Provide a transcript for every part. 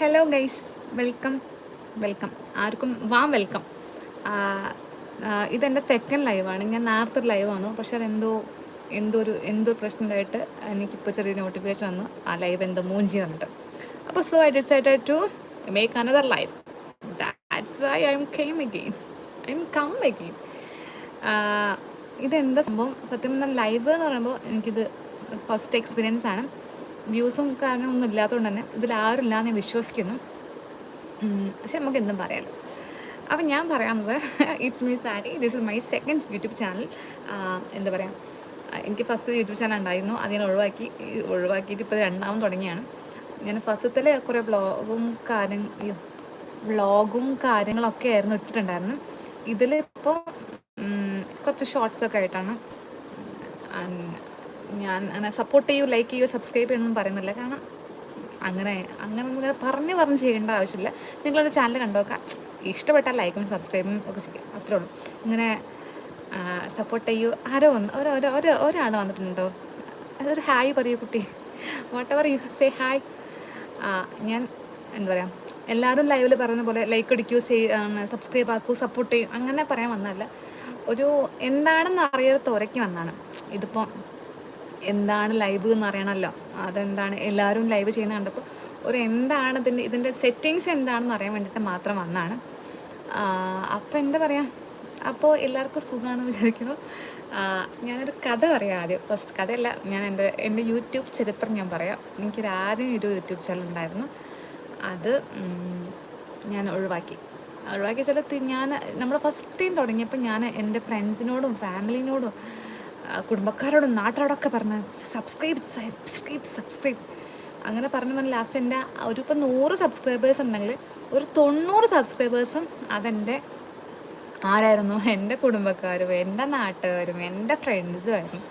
Hello guys welcome welcome ആർക്കും വാ welcome ഇതെന്റെ സെക്കൻഡ് ലൈവാണ് ഞാൻ നേരത്തെ ഒരു ലൈവ് വന്നു. പക്ഷെ അതെന്തോ എന്തോ ഒരു എന്തോ പ്രശ്നമായിട്ട് എനിക്കിപ്പോൾ ചെറിയ നോട്ടിഫിക്കേഷൻ വന്നു. ആ ലൈവ് എന്തോ മൂഞ്ചി വന്നിട്ട്. അപ്പോൾ so I decide to make another live that's why I'm came again I'm come again ഇതെന്താ സംഭവം? സത്യം പറഞ്ഞാൽ ലൈവ് എന്ന് പറയുമ്പോൾ എനിക്കിത് ഫസ്റ്റ് എക്സ്പീരിയൻസ് ആണ്. വ്യൂസും കാരണം ഒന്നും ഇല്ലാത്തതുകൊണ്ട് തന്നെ ഇതിൽ ആരും ഞാൻ വിശ്വസിക്കുന്നു. പക്ഷെ നമുക്ക് എന്തും പറയാമല്ലോ അപ്പം ഞാൻ പറയാവുന്നത് it's me sorry this is my second YouTube channel എന്താ പറയുക എനിക്ക് ഫസ്റ്റ് യൂട്യൂബ് ചാനൽ ഉണ്ടായിരുന്നു. അതിനെ ഒഴിവാക്കി ഈ ഒഴിവാക്കിയിട്ട് ഇപ്പോൾ രണ്ടാമത് തുടങ്ങിയാണ്. ഞാൻ ഫസ്റ്റത്തിലെ കുറേ ബ്ലോഗും കാര്യം വ്ളോഗും കാര്യങ്ങളൊക്കെ ആയിരുന്നു ഇട്ടിട്ടുണ്ടായിരുന്നു. ഇതിലിപ്പോൾ കുറച്ച് ഷോർട്സ് ഒക്കെ ആയിട്ടാണ്. ഞാൻ അങ്ങനെ സപ്പോർട്ട് ചെയ്യൂ ലൈക്ക് ചെയ്യൂ സബ്സ്ക്രൈബ് ചെയ്യണമെന്നും പറയുന്നില്ല. കാരണം അങ്ങനെ അങ്ങനെ ഇങ്ങനെ പറഞ്ഞ് പറഞ്ഞ് ചെയ്യേണ്ട ആവശ്യമില്ല. നിങ്ങളത് ചാനൽ കണ്ടോക്കാം ഇഷ്ടപ്പെട്ടാൽ ലൈക്കും സബ്സ്ക്രൈബും ഒക്കെ ചെയ്യാം. അത്രേ ഉള്ളൂ. ഇങ്ങനെ സപ്പോർട്ട് ചെയ്യൂ. ആരോ വന്ന് ഒരു ഒരാൾ വന്നിട്ടുണ്ടോ? അതൊരു ഹായ് പറയൂ കുട്ടി. What ever you say hi ഞാൻ എന്താ പറയുക എല്ലാവരും ലൈവിൽ പറയുന്ന പോലെ ലൈക്ക് അടിക്കൂ സേ സബ്സ്ക്രൈബ് ആക്കൂ സപ്പോർട്ട് ചെയ്യൂ. അങ്ങനെ പറയാൻ വന്നതല്ല. ഒരു എന്താണെന്ന് അറിയാത്ത ഉരയ്ക്ക് വന്നാണ്. ഇതിപ്പോൾ എന്താണ് ലൈവ് എന്ന് അറിയണമല്ലോ. അതെന്താണ്? എല്ലാവരും ലൈവ് ചെയ്യുന്ന കണ്ടപ്പോൾ ഒരു എന്താണ് ഇതിന്റെ ഇതിന്റെ സെറ്റിങ്സ് എന്താണെന്ന് അറിയാൻ വേണ്ടിയിട്ട് മാത്രം വന്നാണ്. അപ്പോൾ എന്താ പറയുക അപ്പോൾ എല്ലാവർക്കും സുഖമാണ് വിചാരിക്കുന്നു. ഞാനൊരു കഥ പറയാം ആദ്യം. ഫസ്റ്റ് കഥയല്ല ഞാൻ എന്റെ എന്റെ യൂട്യൂബ് ചരിത്രം ഞാൻ പറയാം. എനിക്കൊരു ആദ്യം ഒരു യൂട്യൂബ് ചാനൽ ഉണ്ടായിരുന്നു. അത് ഞാൻ ഒഴിവാക്കി. ഒഴിവാക്കി വെച്ചാൽ ഞാൻ നമ്മൾ ഫസ്റ്റ് ടൈം തുടങ്ങിയപ്പോൾ ഞാൻ എന്റെ ഫ്രണ്ട്സിനോടും ഫാമിലിനോടും കുടുംബക്കാരോടും നാട്ടുകാരോടൊക്കെ പറഞ്ഞ സബ്സ്ക്രൈബ് സബ്സ്ക്രൈബ് സബ്സ്ക്രൈബ് അങ്ങനെ പറഞ്ഞു പറഞ്ഞ് ലാസ്റ്റ് എന്റെ ഒരു ഇപ്പം നൂറ് സബ്സ്ക്രൈബേഴ്സ് ഉണ്ടെങ്കിൽ ഒരു തൊണ്ണൂറ് സബ്സ്ക്രൈബേഴ്സും അതെന്റെ ആരായിരുന്നു? എന്റെ കുടുംബക്കാരും എന്റെ നാട്ടുകാരും എന്റെ ഫ്രണ്ട്സും ആയിരുന്നു.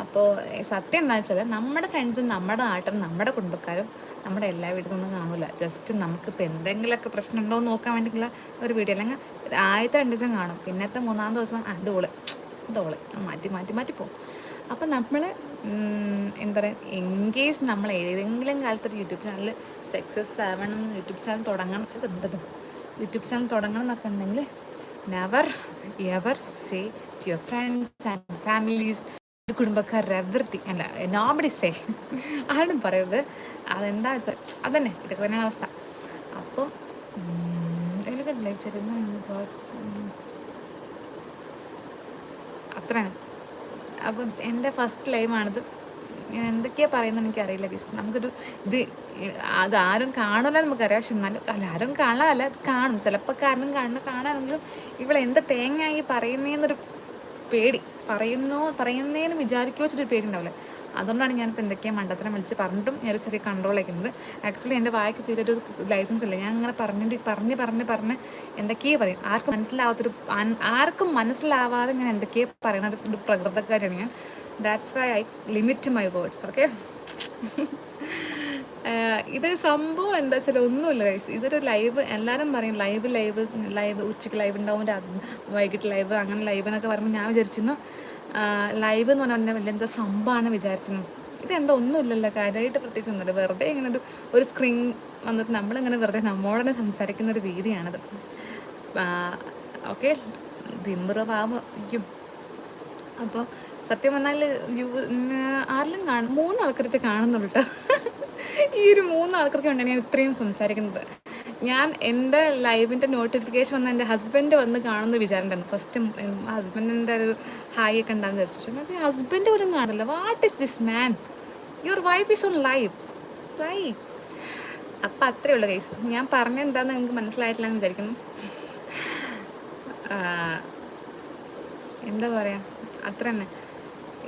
അപ്പോൾ സത്യം എന്താ വെച്ചാൽ നമ്മുടെ ഫ്രണ്ട്സും നമ്മുടെ നാട്ടും നമ്മുടെ കുടുംബക്കാരും നമ്മുടെ എല്ലാ വീഡിയോസും ഒന്നും കാണില്ല ജസ്റ്റ് നമുക്കിപ്പോൾ എന്തെങ്കിലുമൊക്കെ പ്രശ്നം ഉണ്ടോ എന്ന് നോക്കാൻ വേണ്ടിയിട്ടുള്ള ഒരു വീഡിയോ അല്ലെങ്കിൽ ആദ്യത്തെ രണ്ട് ദിവസം കാണും. പിന്നത്തെ മൂന്നാം ദിവസം ആ ഇതോൾ മാറ്റി മാറ്റി മാറ്റി പോകും. അപ്പം നമ്മൾ എന്താ പറയുക ഇൻ കേസ് നമ്മൾ ഏതെങ്കിലും കാലത്ത് ഒരു യൂട്യൂബ് ചാനൽ സക്സസ് ആവണം യൂട്യൂബ് ചാനൽ തുടങ്ങണം ഇത് എന്തത് യൂട്യൂബ് ചാനൽ തുടങ്ങണം എന്നൊക്കെ ഉണ്ടെങ്കിൽ never ever say to your friends and families കുടുംബക്കാരുടെ everything അല്ല നോബഡി സേ ആരും പറയരുത്. അതെന്താ വെച്ചാൽ അതന്നെ ഇതൊക്കെ തന്നെയാണ് അവസ്ഥ. അപ്പം ഇതിലൊക്കെ ലൈവ് അത്രയാണ്. അപ്പം എന്റെ ഫസ്റ്റ് ലൈവാണിത്. ഞാൻ എന്തൊക്കെയാണ് പറയുന്നത് എനിക്കറിയില്ല ബിസ്. നമുക്കൊരു ഇത് അത് ആരും കാണില്ല നമുക്കറിയാം. പക്ഷെ എന്നാലും അല്ല ആരും കാണാനല്ല കാണും. ചിലപ്പോൾ കാരണം കാണുന്നു കാണാനെങ്കിലും ഇവിടെ എന്ത് തേങ്ങയായി പറയുന്നതെന്നൊരു പേടി. പറയുന്നോ പറയുന്നതെന്ന് വിചാരിക്കോ വെച്ചിട്ടൊരു പേടി ഉണ്ടാവില്ലേ. അതുകൊണ്ടാണ് ഞാനിപ്പോൾ എന്തൊക്കെയാണ് മണ്ടത്തരം വിളിച്ച് പറഞ്ഞിട്ടും ഞാനൊരു ചെറിയ കൺട്രോൾ വയ്ക്കുന്നത് ആക്ച്വലി എന്റെ വായ്ക്ക് തീരെ ഒരു ലൈസൻസ് ഇല്ല. ഞാൻ അങ്ങനെ പറഞ്ഞിട്ട് പറഞ്ഞ് പറഞ്ഞ് പറഞ്ഞ് എന്തൊക്കെയോ പറയും. ആർക്കും മനസ്സിലാവാത്തൊരു ആർക്കും മനസ്സിലാവാതെ ഞാൻ എന്തൊക്കെയോ പറയുന്ന ഒരു- ഒരു പ്രകൃതക്കാരാണ് ഞാൻ. That's why I limit my words okay ഇത് സംഭവം എന്താ വെച്ചാൽ ഒന്നുമില്ല ഗൈസ് ഇതൊരു ലൈവ് എല്ലാവരും പറയും ലൈവ് ലൈവ് ലൈവ് ഉച്ചയ്ക്ക് ലൈവ് ഉണ്ടാവും വൈകിട്ട് ലൈവ് അങ്ങനെ ലൈവ് എന്നൊക്കെ പറയുമ്പോൾ ഞാൻ വിചാരിച്ചിരുന്നു. ലൈവ് എന്ന് പറഞ്ഞാൽ വലിയ എന്താ സംഭവമാണ് വിചാരിച്ചത് ഇതെന്തോ ഒന്നുമില്ലല്ലോ കാര്യമായിട്ട് പ്രത്യേകിച്ച് ഒന്നുമില്ല. വെറുതെ ഇങ്ങനെ ഒരു ഒരു സ്ക്രീൻ വന്നിട്ട് നമ്മളിങ്ങനെ വെറുതെ നമ്മോട് തന്നെ സംസാരിക്കുന്ന ഒരു രീതിയാണത്. ഓക്കെ ദിമ്രഭാവം അപ്പോൾ സത്യം പറഞ്ഞാൽ യു ആരെല്ലാം കാണും മൂന്ന് ആൾക്കാരൊക്കെ കാണുന്നുള്ളൂ കേട്ടോ ഈ ഒരു മൂന്ന് ആൾക്കാർക്ക് വേണ്ടിയാണ് ഞാൻ ഇത്രയും സംസാരിക്കുന്നത്. ഞാൻ എന്റെ ലൈവിന്റെ നോട്ടിഫിക്കേഷൻ വന്ന് എന്റെ ഹസ്ബൻഡ് വന്ന് കാണുന്ന വിചാരമുണ്ടായിരുന്നു. ഫസ്റ്റ് ഹസ്ബൻഡിന്റെ ഒരു ഹായ് ഒക്കെ ഉണ്ടാകുന്ന വിചാരിച്ചു. ഹസ്ബൻഡ് പോലും കാണില്ല what is this man your wife is on live why അപ്പം അത്രേ ഉള്ളൂ കേസ് ഞാൻ പറഞ്ഞ എന്താണെന്ന് നിങ്ങൾക്ക് മനസ്സിലായിട്ടില്ല എന്ന് വിചാരിക്കുന്നു. എന്താ പറയുക അത്ര തന്നെ.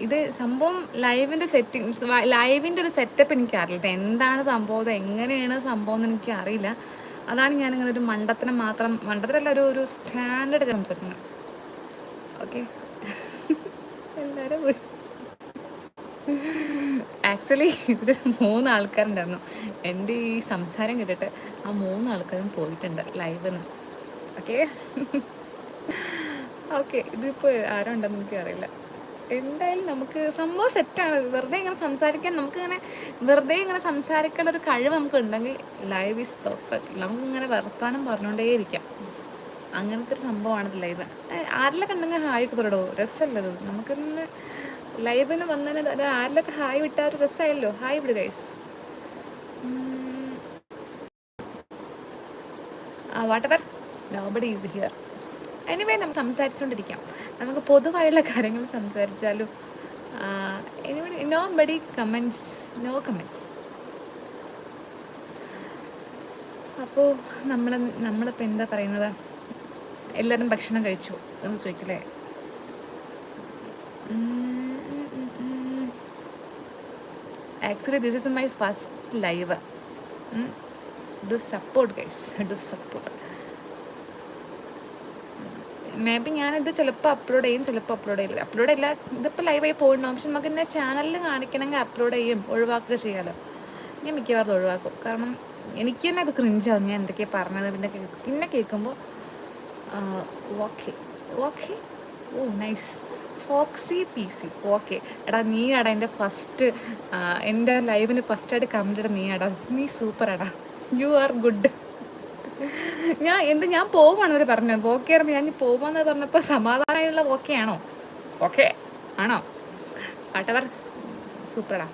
ഇത് സംഭവം ലൈവിന്റെ സെറ്റിങ്സ് ലൈവിന്റെ ഒരു സെറ്റപ്പ് എനിക്കറിയില്ല. എന്താണ് സംഭവം? എങ്ങനെയാണ് സംഭവം എന്ന് എനിക്ക് അറിയില്ല ഞാൻ ഇങ്ങനെ ഒരു മണ്ടത്തരം മാത്രം മണ്ടത്തരല്ല ഒരു ഒരു സ്റ്റാൻഡേർഡ് സംസാരിക്കുന്നത്. ഓക്കെ എല്ലാവരും പോയി. ആക്ച്വലി ഇതിൽ മൂന്ന് ആൾക്കാരുണ്ടായിരുന്നു. എന്റെ ഈ സംസാരം കേട്ടിട്ട് ആ മൂന്ന് ആൾക്കാരും പോയിട്ടുണ്ട് ലൈവിൽ ഓക്കെ ഓക്കെ ഇതിപ്പോൾ ആരുണ്ടെന്ന് എനിക്ക് അറിയില്ല എന്തായാലും നമുക്ക് സംഭവം സെറ്റാണ് വെറുതെ ഇങ്ങനെ സംസാരിക്കാൻ നമുക്കിങ്ങനെ വെറുതെ ഇങ്ങനെ സംസാരിക്കേണ്ട ഒരു കഴിവ് നമുക്ക് ഉണ്ടെങ്കിൽ ലൈവ് ഈസ് പെർഫെക്റ്റ് നമുക്കിങ്ങനെ വർത്താനം പറഞ്ഞുകൊണ്ടേയിരിക്കാം. അങ്ങനത്തെ ഒരു സംഭവമാണ് ലൈവ് ആരിലൊക്കെ ഉണ്ടെങ്കിൽ ഒക്കെ പറയടോ. രസമല്ലത് നമുക്കിന്ന് ലൈവിന് വന്നതിന് ആരിലൊക്കെ ഹായ് വിട്ടാൽ ഒരു രസമായല്ലോ. ഹായ് വിട് guys whatever nobody is here anyway നമുക്ക് സംസാരിച്ചുകൊണ്ടിരിക്കാം നമുക്ക് പൊതുവായുള്ള കാര്യങ്ങൾ സംസാരിച്ചാലും anyway nobody comments no comments അപ്പോൾ നമ്മൾ നമ്മളിപ്പോൾ എന്താ പറയുന്നത്? എല്ലാവരും ഭക്ഷണം കഴിച്ചു എന്ന് ചോദിക്കില്ലേ? Actually this is my first live do support guys do support maybe ഞാനിത് ചിലപ്പോൾ അപ്ലോഡ് ചെയ്യും ചിലപ്പോൾ അപ്ലോഡ് ചെയ്യില്ല. അപ്ലോഡ് ചെയ്യില്ല. ഇതിപ്പോൾ ലൈവായി പോയിട്ടുണ്ടാവും പക്ഷെ നമുക്ക് എന്നെ ചാനലിൽ കാണിക്കണമെങ്കിൽ അപ്ലോഡ് ചെയ്യും ഒഴിവാക്കുക ചെയ്യാമല്ലോ ഞാൻ മിക്കവാറും ഒഴിവാക്കും. കാരണം എനിക്ക് തന്നെ അത് ക്രിഞ്ചാവും ഞാൻ എന്തൊക്കെയാണ് പറഞ്ഞത്? പിന്നെ പിന്നെ കേൾക്കുമ്പോൾ okay okay oh nice Foxy P C okay എടാ നീ എടാ എന്റെ ഫസ്റ്റ് എന്റെ ലൈവിന് ഫസ്റ്റായിട്ട് കമന്റ് ഇടാ നീ എടാ നീ സൂപ്പർ എടാ. യു ആർ ഗുഡ് ഞാൻ എന്ത് ഞാൻ പോവാണെന്നവർ പറഞ്ഞത്. ഓക്കെ ഞാൻ പോവാന്ന് പറഞ്ഞപ്പോൾ സമാധാനമായുള്ള ഓക്കെ ആണോ? ഓക്കെ ആണോ വാട്ടവർ സൂപ്പറാ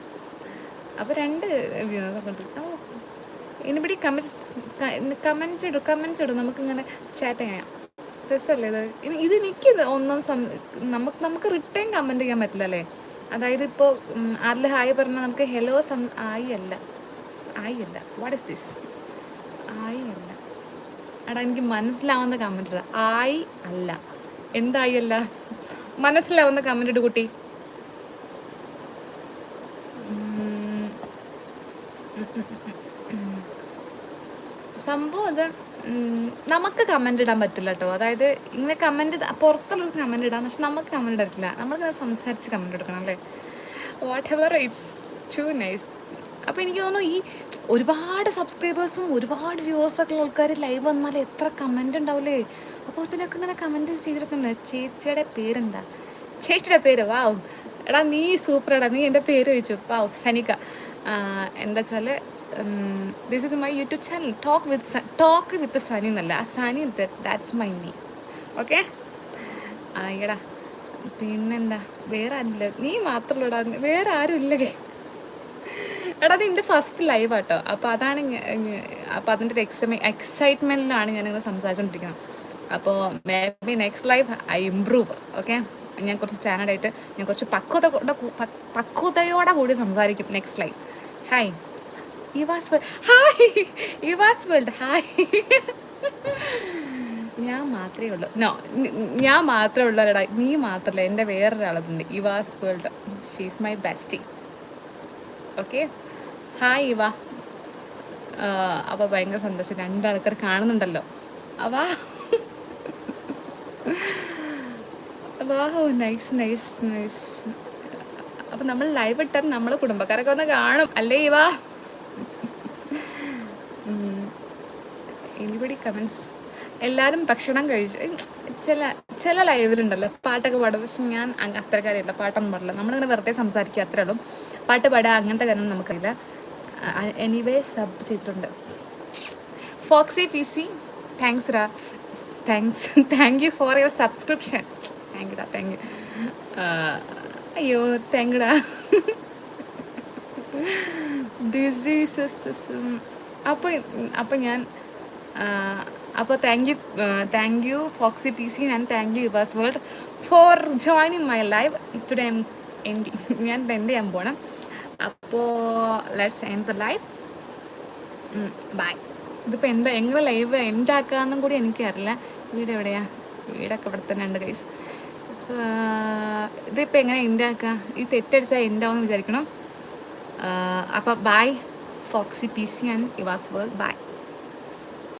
അപ്പോൾ രണ്ട് ഇനിപിടി കമന്റ് കമൻസ് ഇടും കമൻസ് ഇടും. നമുക്കിങ്ങനെ ചാറ്റ് ചെയ്യാം. രസമല്ലേ ഇത്? ഇനി ഇത് എനിക്ക് ഒന്നും നമുക്ക് നമുക്ക് റിട്ടേൺ കമന്റ് ചെയ്യാൻ പറ്റില്ല അല്ലേ? അതായത് ഇപ്പോൾ ആരിൽ ഹായ് പറഞ്ഞാൽ നമുക്ക് ഹലോ സം ആയി അല്ല. ആയി അല്ല. വാട്ട് ഇസ് ദിസ് ആയി അല്ല. എടാ എനിക്ക് മനസ്സിലാവുന്ന കമന്റ് ആയി അല്ല. എന്തായി അല്ല? മനസ്സിലാവുന്ന കമന്റ് ഇട് കുട്ടി. സംഭവം അത് നമുക്ക് കമന്റ് ഇടാൻ പറ്റില്ല കേട്ടോ അതായത് ഇങ്ങനെ കമന്റ് പുറത്തുള്ളവർക്ക് കമന്റ് ഇടാം. പക്ഷെ നമുക്ക് കമന്റ് ഇടത്തില്ല. നമ്മളിങ്ങനെ സംസാരിച്ച് കമന്റ് എടുക്കണം അല്ലേ? Whatever it's too nice അപ്പോൾ എനിക്ക് തോന്നുന്നു ഈ ഒരുപാട് സബ്സ്ക്രൈബേഴ്സും ഒരുപാട് വ്യൂവേഴ്സൊക്കെ ഉള്ള ആൾക്കാർ ലൈവ് വന്നാൽ എത്ര കമന്റ് ഉണ്ടാവില്ലേ അപ്പോൾ ഇതിനൊക്കെ ഇങ്ങനെ കമന്റ് ചെയ്തിരിക്കുന്നത് ചേച്ചിയുടെ പേരെന്താ? ചേച്ചിയുടെ പേര് വാവ് എടാ നീ സൂപ്പർ എടാ. നീ എന്റെ പേര് ചോദിച്ചു. വാവ് സനിക. എന്താ വെച്ചാൽ this is my YouTube channel talk with talk with Sani എന്നല്ല. ആ സനി ദാറ്റ്സ് മൈ നീ ഓക്കെ ആയിടാ പിന്നെന്താ? വേറെ ആരുമില്ല. നീ മാത്രമല്ലടാ. വേറെ ആരും ഇല്ലേ എടാ അത് എന്റെ ഫസ്റ്റ് ലൈവ് ആട്ടോ. അപ്പോൾ അതാണ് അപ്പോൾ അതിന്റെ ഒരു എക്സൈ എക്സൈറ്റ്മെന്റിലാണ് ഞാനിങ്ങനെ സംസാരിച്ചുകൊണ്ടിരിക്കുന്നത് അപ്പോൾ maybe next live I improve okay ഞാൻ കുറച്ച് സ്റ്റാൻഡേർഡ് ആയിട്ട് ഞാൻ കുറച്ച് പക്വത പക്വതയോടെ കൂടി സംസാരിക്കും next live hi Eva's world hi Eva's world hi ഞാൻ മാത്രമേ ഉള്ളൂ. നോ ഞാൻ മാത്രമേ ഉള്ളൂ അല്ലടാ. നീ മാത്രമല്ല. എന്റെ വേറൊരാളതുണ്ട്. Eva's world she's my bestie okay hi Eva അപ്പോൾ ഭയങ്കര സന്തോഷം. രണ്ടാൾക്കാർ കാണുന്നുണ്ടല്ലോ. അവാ. നൈസ് നൈസ് നൈസ് അപ്പം നമ്മൾ ലൈവ് ഇട്ടാൽ നമ്മൾ കുടുംബക്കാരൊക്കെ ഒന്ന് കാണും. അല്ലേ ഇവ? എനിബടി കമൻസ് എല്ലാവരും ഭക്ഷണം കഴിച്ചു. ചില ചില ലൈവിലുണ്ടല്ലോ പാട്ടൊക്കെ പാടും. പക്ഷെ ഞാൻ അത്ര അത്രക്കാരില്ല പാട്ടൊന്നും പാടില്ല. നമ്മളിങ്ങനെ വെറുതെ സംസാരിക്കുക അത്രേ ഉള്ളൂ. പാട്ട് പാടുക അങ്ങനത്തെ കാര്യമൊന്നും നമുക്കറിയില്ല. എനിവേ സബ് ചെയ്തിട്ടുണ്ട്. ഫോക്സി പി സി താങ്ക്സ് റാ thanks thank you for your subscription thank യുടാ thank you അയ്യോ താങ്ക് യുടാ ഡിസീസസ് അപ്പോൾ അപ്പോൾ ഞാൻ അപ്പോൾ thank you thank you Foxy P C and thank you Eva's world for joining my live today M എൻഡി ഞാൻ എന്റെ ചെയ്യാൻ പോകണം അപ്പോൾ let's end the life bye ഇതിപ്പോൾ എന്താ എങ്ങനെ ലൈവ് എൻഡ് ആക്കാമെന്നും കൂടി എനിക്കറിയില്ല. വീട് എവിടെയാ? വീടൊക്കെ ഇവിടെ തന്നെ ഉണ്ട് കൈസ് ഇതിപ്പോൾ എങ്ങനെ എൻഡ് ആക്കുക ഈ തെറ്റടിച്ചാൽ എൻഡ് ആവുമെന്ന് വിചാരിക്കണം. അപ്പോൾ bye Foxy P C and Eva's world bye